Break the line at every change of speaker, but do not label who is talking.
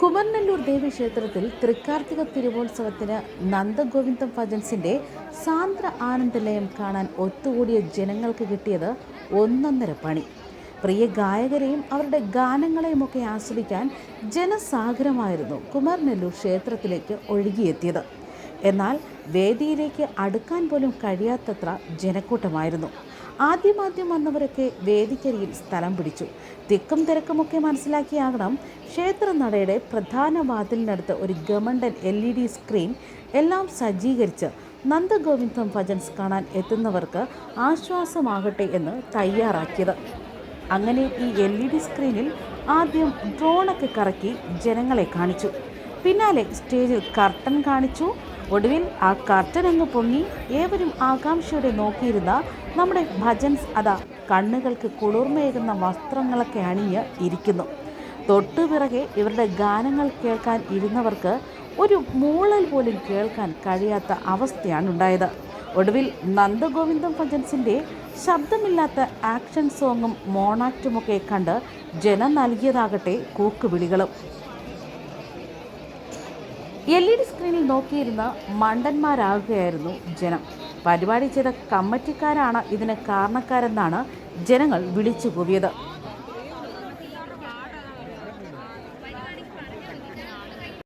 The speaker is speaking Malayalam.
കുമരനെല്ലൂർ ദേവീക്ഷേത്രത്തിൽ തൃക്കാർത്തിക തിരുവോത്സവത്തിന് നന്ദഗോവിന്ദം ഭജൻസിന്റെ സാന്ദ്ര ആനന്ദലയം കാണാൻ ഒത്തുകൂടിയ ജനങ്ങൾക്ക് കിട്ടിയത് ഒന്നൊന്നര പണി. പ്രിയ ഗായകരെയും അവരുടെ ഗാനങ്ങളെയും ഒക്കെ ആസ്വദിക്കാൻ ജനസാഗരമായിരുന്നു കുമരനെല്ലൂർ ക്ഷേത്രത്തിലേക്ക് ഒഴുകിയെത്തിയത്. എന്നാൽ വേദിയിലേക്ക് അടുക്കാൻ പോലും കഴിയാത്തത്ര ജനക്കൂട്ടമായിരുന്നു. ആദ്യമാദ്യം വന്നവരൊക്കെ വേദിക്കരിയിൽ സ്ഥലം പിടിച്ചു. തിക്കും തിരക്കുമൊക്കെ മനസ്സിലാക്കിയാകണം ക്ഷേത്രനടയുടെ പ്രധാന വാതിലിനടുത്ത് ഒരു ഗമണ്ടൻ എൽ ഇ ഡി സ്ക്രീൻ എല്ലാം സജ്ജീകരിച്ച് നന്ദഗോവിന്ദം ഭജൻസ് കാണാൻ എത്തുന്നവർക്ക് ആശ്വാസമാകട്ടെ എന്ന് തയ്യാറാക്കിയത്. അങ്ങനെ ഈ എൽ ഇ ഡി സ്ക്രീനിൽ ആദ്യം ഡ്രോണൊക്കെ കറക്കി ജനങ്ങളെ കാണിച്ചു. പിന്നാലെ സ്റ്റേജിൽ കർട്ടൻ കാണിച്ചു. ഒടുവിൽ ആ കർട്ടൻ അങ്ങ് പൊങ്ങി ഏവരും ആകാംക്ഷയോടെ നോക്കിയിരുന്ന നമ്മുടെ ഭജൻസ് അതാ കണ്ണുകൾക്ക് കുളിർമയേകുന്ന വസ്ത്രങ്ങളൊക്കെ അണിഞ്ഞ് ഇരിക്കുന്നു. തൊട്ടു പിറകെ ഇവരുടെ ഗാനങ്ങൾ കേൾക്കാൻ ഇരുന്നവർക്ക് ഒരു മൂളൽ പോലും കേൾക്കാൻ കഴിയാത്ത അവസ്ഥയാണ് ഉണ്ടായത്. ഒടുവിൽ നന്ദഗോവിന്ദം ഭജൻസിന്റെ ശബ്ദമില്ലാത്ത ആക്ഷൻ സോങ്ങും മോണാക്റ്റുമൊക്കെ കണ്ട് ജനം നൽകിയതാകട്ടെ കൂക്കുവിളികളും. എൽ ഇ ഡി സ്ക്രീനിൽ നോക്കിയിരുന്ന മണ്ടന്മാരാകുകയായിരുന്നു ജനം. പരിപാടി ചെയ്ത കമ്മിറ്റിക്കാരാണ് ഇതിന് കാരണക്കാരെന്നാണ് ജനങ്ങൾ വിളിച്ചു കൂവിയത്.